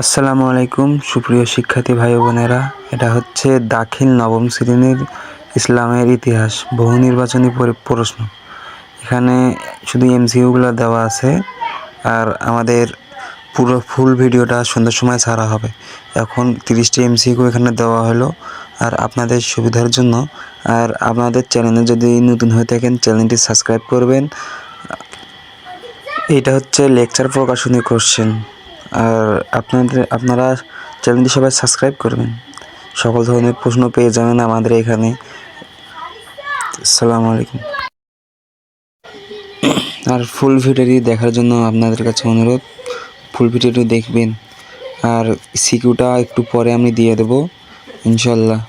আসসালামু আলাইকুম, সুপ্রিয় শিক্ষার্থী ভাই বোনেরা। এটা হচ্ছে দাখিল নবম শ্রেণির ইসলামের ইতিহাস, বহু নির্বাচনী প্রশ্ন। এখানে শুধু এমসিইউগুলো দেওয়া আছে, আর আমাদের পুরো ফুল ভিডিওটা সন্ধ্যার সময় ছাড়া হবে। এখন তিরিশটি এমসিইউ এখানে দেওয়া হলো, আর আপনাদের সুবিধার জন্য। আর আপনাদের চ্যানেলে যদি নতুন হয়ে থাকেন, চ্যানেলটি সাবস্ক্রাইব করবেন। এটা হচ্ছে লেকচার প্রকাশনী কোশ্চেন। আর আপনাদের, আপনারা চ্যানেলটি সবাই সাবস্ক্রাইব করবেন। সকল ধরনের প্রশ্ন পেয়ে যাবেন আমাদের এখানে। আসসালামু আলাইকুম। আর ফুল ভিডিওটি দেখার জন্য আপনাদের কাছে অনুরোধ ফুল ভিডিওটি দেখবেন। আর সিকিউটা একটু পরে আমি দিয়ে দেবো ইনশাল্লাহ